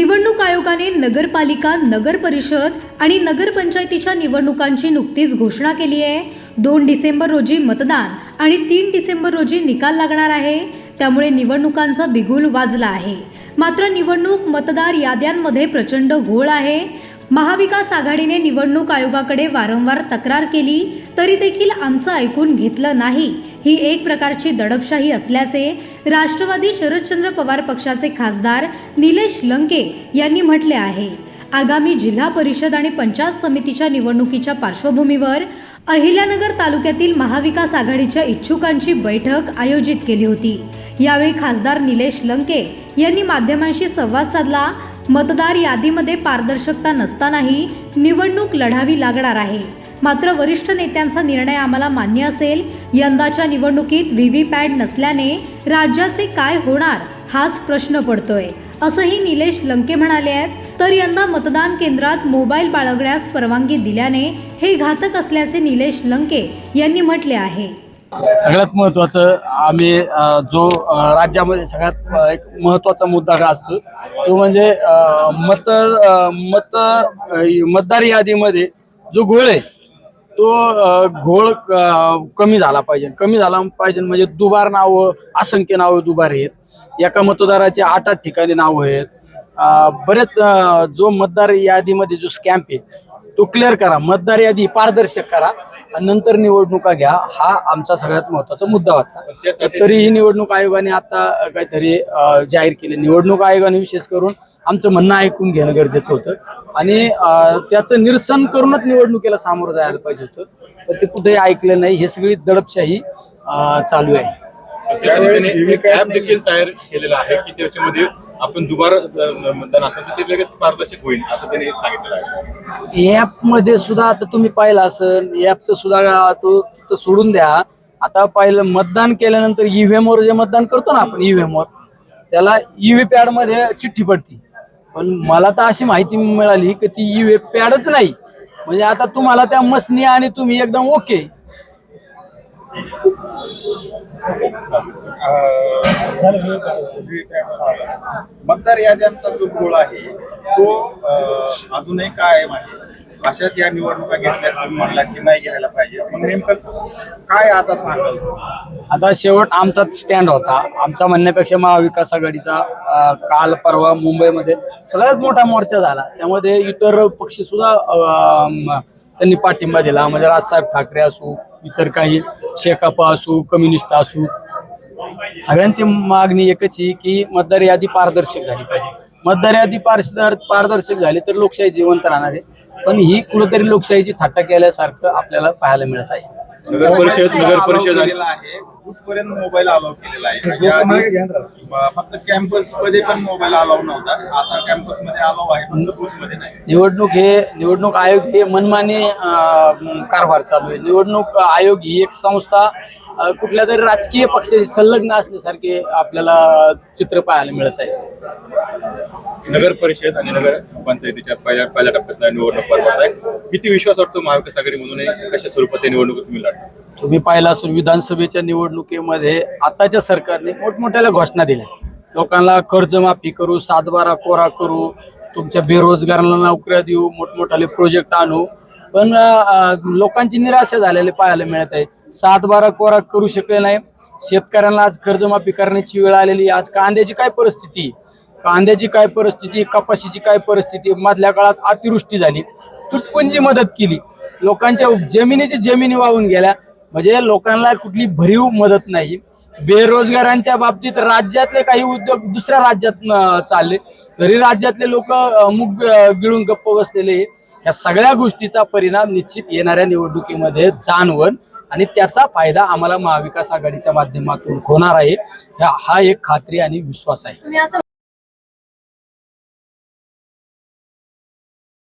निवडणूक आयोगाने नगरपालिका नगर परिषद आणि नगरपंचायतीच्या निवडणुकांची नुकतीच घोषणा केली आहे. दोन डिसेंबर रोजी मतदान आणि तीन डिसेंबर रोजी निकाल लागणार आहे. त्यामुळे निवडणुकांचा बिगुल वाजला आहे. मात्र निवडणूक मतदार याद्यांमध्ये प्रचंड घोळ आहे. महाविकास आघाडीने निवडणूक आयोगाकडे वारंवार तक्रार केली तरी देखील आमचं ऐकून घेतलं नाही. ही एक प्रकारची दडपशाही असल्याचे राष्ट्रवादी शरदचंद्र पवार पक्षाचे खासदार निलेश लंके यांनी म्हटले आहे. आगामी जिल्हा परिषद आणि पंचायत समितीच्या निवडणुकीच्या पार्श्वभूमीवर अहिल्यानगर तालुक्यातील महाविकास आघाडीच्या इच्छुकांची बैठक आयोजित केली होती. यावेळी खासदार निलेश लंके यांनी माध्यमांशी संवाद साधला मतदार यादीमध्ये पारदर्शकता नसतानाही निवडणूक लढावी लागणार आहे. मात्र वरिष्ठ नेत्यांचा निर्णय आम्हाला मान्य असेल यंदाच्या निवडणुकीत व्ही व्ही पॅड नसल्याने राज्याचे काय होणार हाच प्रश्न पडतोय. असंही निलेश लंके म्हणाले आहेत तर यंदा मतदान केंद्रात मोबाईल बाळगण्यास परवानगी दिल्याने हे घातक असल्याचे निलेश लंके यांनी म्हटले आहे. सगळ्यात महत्वाचं आम्ही जो राज्यामध्ये सगळ्यात एक महत्त्वाचा मुद्दा का असतो. तो म्हणजे मत मत मतदार यादीमध्ये जो घोळ आहे तो घोळ कमी झाला पाहिजे. कमी झाला पाहिजे म्हणजे दुबार नावं असंख्य नावं दुबार आहेत. एका मतदाराचे आठ आठ ठिकाणी नावं आहेत. बरेच जो मतदार यादीमध्ये जो स्कॅम्प आहे तो क्लिअर करा. मतदार यादी पारदर्शक करा. आणि नंतर निवडणुका घ्या. हा आमचा सगळ्यात महत्त्वाचा मुद्दा होता. तरीही निवडणूक आयोगाने आता काहीतरी जाहीर केले. निवडणूक आयोगाने विशेष करून आमचं म्हणणं ऐकून घेणं गरजेचं होतं. आणि त्याचं निरसन करूनच निवडणुकीला सामोरं जायला पाहिजे होतं. पण ते कुठेही ऐकलं नाही. हे सगळी दडपशाही चालू आहे. ऍप देखील तयार केलेला आहे की त्याच्यामध्ये आपण दुबार मतदान असेल तर ते लगेच पारदर्शक होईल असं त्यांनी सांगितलं आहे. ऍपमध्ये सुद्धा आता तुम्ही पाहिलं असेल ऍपचं सुद्धा तो सोडून द्या. आता पाहिलं मतदान केल्यानंतर ईव्हीएम वर जे मतदान करतो ना आपण ईव्हीएम वर त्याला ईव्ही पॅडमध्ये चिठ्ठी पडती. पण मला तर अशी माहिती मिळाली की ती ईव्ही पॅडच नाही. म्हणजे आता तुम्हाला त्या मसनी आणि तुम्ही एकदम ओके मतदार याद्यांचा जो गोळ आहे तो अजूनही कायम आहे. अशाच या निवडणुका घेतल्या तुम्ही म्हणला की नाही घ्यायला पाहिजे. मग नेमकं काय आता सांगाल? आता शेवट आमचाच स्टँड होता. आमचा म्हणण्यापेक्षा महाविकास आघाडीचा काल परवा मुंबईमध्ये सगळ्यात मोठा मोर्चा झाला. त्यामध्ये इतर पक्ष सुद्धा त्यांनी पाठिंबा दिला. म्हणजे राजसाहेब ठाकरे असू इतर काही शेकापा असू कम्युनिस्ट असू सगळ्यांची मागणी एकच आहे की मतदार यादी पारदर्शक झाली पाहिजे. मतदार यादी पारदर पारदर्शक झाली तर लोकशाही जिवंत राहणार आहे. पण ही कुठंतरी लोकशाहीची थट्टा केल्यासारखं आपल्याला पाहायला मिळत आहे. नगर परिषद नगर परिषद आहे. बुथपर्यंत मोबाईल अलाव केलेला आहे. याआधी, अं, फक्त कॅम्पसमध्ये पण मोबाईल अलाव नव्हता. आता कॅम्पसमध्ये अलाव आहे फक्त बूथमध्ये नाही. निवडणूक हे निवडणूक आयोग हे मनमानी अं, कारभार चालू आहे. निवडणूक आयोग ही एक संस्था अं, कुठल्या तरी राजकीय पक्षाशी संलग्न असल्यासारखे आपल्याला चित्र पाहायला मिळत आहे. नगर परिषद आणि नगर पंचायतीच्या पहिल्या पहिल्या टप्प्यातल्या निवडणूक पार पडत आहे. किती विश्वास वाटतो महाविकास आघाडी म्हणून कशा स्वरूपात निवडणूक तुम्ही लढता? तुम्ही पाहिला असून विधानसभेच्या निवडणुकीमध्ये आताच्या सरकारने मोठमोठ्याला घोषणा दिल्या. लोकांना कर्जमाफी करू सातबारा कोरा करू तुमच्या बेरोजगारांना नोकऱ्या देऊ मोठमोठाले प्रोजेक्ट आणू. पण लोकांची निराशा झालेली पाहायला मिळत आहे. सातबारा कोरा करू शकले नाही. शेतकऱ्यांना आज कर्जमाफी करण्याची वेळ आलेली आहे. आज कांद्याची काय परिस्थिती? कांद्याची काय परिस्थिती कपाशीची काय परिस्थिती मधल्या काळात अतिवृष्टी झाली. तुटपुंजी मदत केली. लोकांच्या जमिनीची जमिनी वाहून गेल्या. म्हणजे लोकांना कुठली भरीव मदत नाही. बेरोजगारांच्या बाबतीत राज्यातले काही उद्योग दुसऱ्या राज्यात चालले. तरी राज्यातले लोक मुग गिळून गप्प बसलेले या ह्या सगळ्या गोष्टीचा परिणाम निश्चित येणाऱ्या निवडणुकीमध्ये जाणवण आणि त्याचा फायदा आम्हाला महाविकास आघाडीच्या माध्यमातून होणार आहे. हा एक खात्री आणि विश्वास आहे.